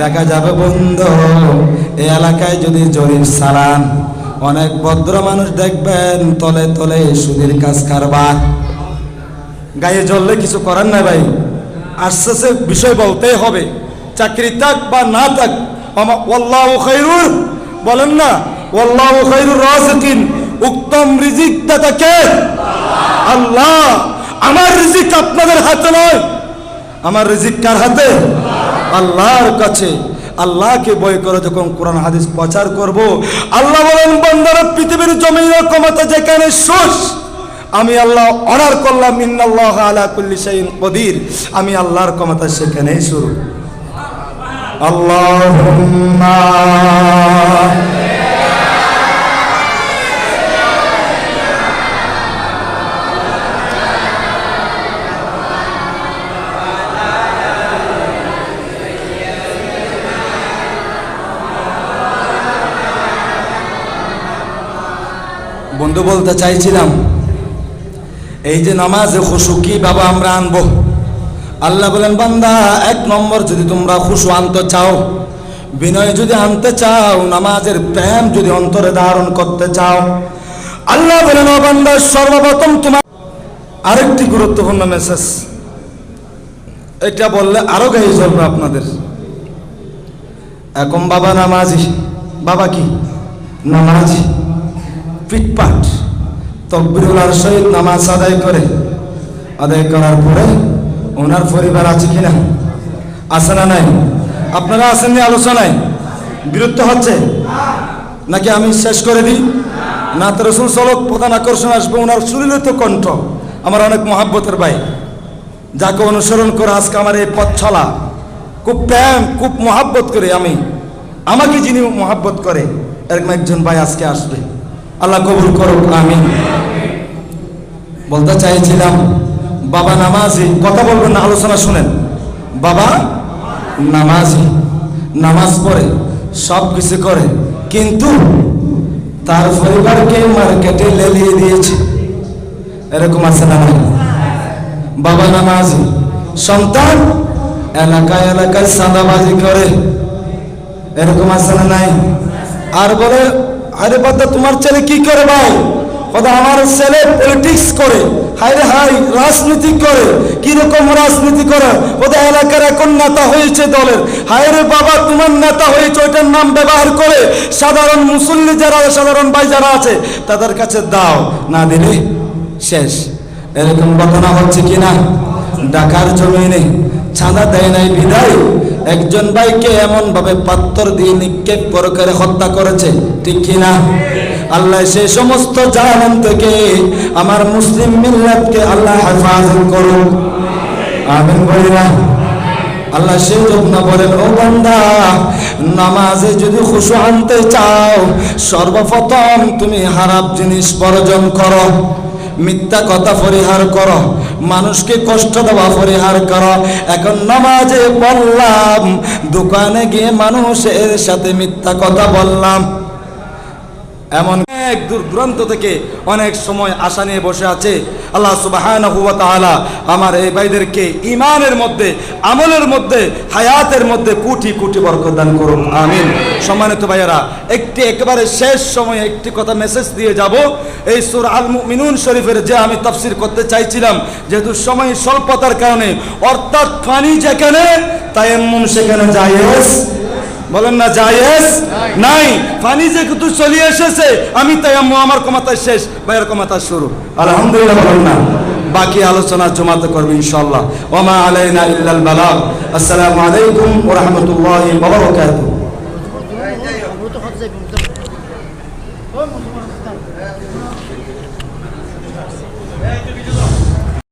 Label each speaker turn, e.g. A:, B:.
A: দেখা যাবে বন্ধু। এই এলাকায় যদি জরিপ সালান অনেক ভদ্র মানুষ দেখবেন তলে তলে সুদের কাজ কারবার। গায়ে জ্বললে কিছু করার না ভাই। আস্তে বিষয় বলতেই হবে, চাকরি থাক বা না থাক ওয়াল্লাহ খৈরুল বলেন না, ওয়াল্লাহ খৈরুর রাজিকিন, উত্তম রিজিক দাতা কে? আল্লাহ। আমার রিজিক আপনাদের হাতে নয়। আমার রিজিক কার হাতে? আল্লাহর কাছে আল্লাহকে বয় করে যখন কোরআন হাদিস প্রচার করব, আল্লাহ বলেন, বন্দারা, পৃথিবীর জমির ক্ষমতা যেখানে শোষ আমি আল্লাহ অর্ডার করলাম, ইন্নাল্লাহ আলা কুল্লি কদির, আমি আল্লাহর ক্ষমতা সেখানেই শুরু। আল্লাহুম্মা বন্ধু বলতে চাইছিলাম, এই যে নামাজে খুশু কি বাবা আমরা আনব? আল্লাহ বলেন, বান্দা, এক নম্বর যদি তোমরা খুশু আনতে চাও, বিনয় যদি আনতে চাও, নামাজের প্রেম যদি অন্তরে ধারণ করতে চাও, আল্লাহ বলেন, ও বান্দা, সর্বপ্রথম তোমার আরেকটি গুরুত্বপূর্ণ মেসেজ এটা বললে আরও গায়ে চলবে আপনাদের। এখন বাবা নামাজি, বাবা কি? নামাজি। পিটপাট তকবিরুল্লার সহিত নামাজ আদায় করে, আদায় করার পরে ওনার পরিবার আছে কিনা? আছে না নাই? আপনারা আসেননি আলোচনায়? বিরুদ্ধ হচ্ছে? নাকি আমি শেষ করে দিই? না তো রসুল সলক প্রধান আকর্ষণ আসবে, ওনার সুরিলিত কণ্ঠ, আমার অনেক মহাব্বতের ভাই। যাকে অনুসরণ করে আজকে আমার এই পথ ছলা খুব প্রেম, খুব মহাব্বত করে আমি। আমাকে যিনি মহাব্বত করে, এরকম একজন ভাই আজকে আসবে। আল্লাহ কবুল করুক আমি বলতে চাইছিলাম, বাবা নামাজি, কথা বলবেন না, আলোচনা শুনেন। বাবা নামাজি, নামাজ পড়ে, সব কিছু করে, কিন্তু তার পরিবারকে মার্কেটে লেলিয়ে দিয়েছে। এরকম আছে না? বাবা নামাজি, সন্তান এলাকায় এলাকায় সাদাবাজি করে। এরকম আছে না নাই? আর বলে আরে বাদা তোমার ছেলে কি করে ভাই? কথা আমার ছেলে পলিটিক্স করে। হাই রে হাই রাজনীতি করে। কীরকম রাজনীতি করে? ওদের এলাকার এখন নেতা হয়েছে দলের। হাই রে বাবা, তোমার নেতা হয়েছে, ওইটার নাম ব্যবহার করে সাধারণ মুসল্লি যারা, সাধারণ ভাই যারা আছে, তাদের কাছে দাও, না দিলে শেষ। এরকম ঘটনা হচ্ছে কি কিনা? ঢাকার জমিনে ছাদা দেয় নাই বিদায়। একজন ভাইকে এমন ভাবে পাত্তর দিয়ে নিক্ষেপ করে করে হত্যা করেছে, ঠিক কিনা? আল্লাহ সেই সমস্ত জাহান থেকে আমার মুসলিম মিল্লাতকে আল্লাহ হেফাজত করুন আমিন বলি না আল্লাহ সেই জন্য বলেন, ও বান্দা, নামাজে যদি খুশু আনতে চাও, সর্বপ্রথম তুমি হারাপ জিনিস বর্জন করো। মিথ্যা কথা পরিহার কর। মানুষকে কষ্ট দেওয়া পরিহার কর। এখন নামাজে বললাম দোকানে গিয়ে মানুষের সাথে মিথ্যা কথা বললাম। এমন এক দূর দূরান্ত থেকে অনেক সময় আশা নিয়ে বসে আছে। আল্লাহ সুবাহানাহু ওয়া তাআলা আমার এই ভাইদেরকে ইমানের মধ্যে, আমলের মধ্যে, হায়াতের মধ্যে কোটি কোটি বরকত দান করুন। আমিন। সম্মানিত ভাইয়েরা, একটি একেবারে শেষ সময়ে একটি কথা মেসেজ দিয়ে যাব। এই সূরা আল মুমিনুন শরীফের যে আমি তাফসীর করতে চাইছিলাম, যেহেতু সময় স্বল্পতার কারণে, অর্থাৎ পানি যেখানে তায়াম্মুম সেখানে জায়েজ বলেন না, জায়েজ? নাই। পানি যে কিন্তু চলে এসেছে, আমি তাই আমার ক্ষমতা শেষ, ভাইয়ের ক্ষমতা শুরু। আলহামদুলিল্লাহ বলেন না। বাকি আলোচনা জমাতে করবে ইনশাআল্লাহ। ওমা আলাইনা ইল্লাল বালাগ। আসসালামু আলাইকুম ওয়া রাহমাতুল্লাহি ওয়া বারাকাতুহু।
B: অমৃত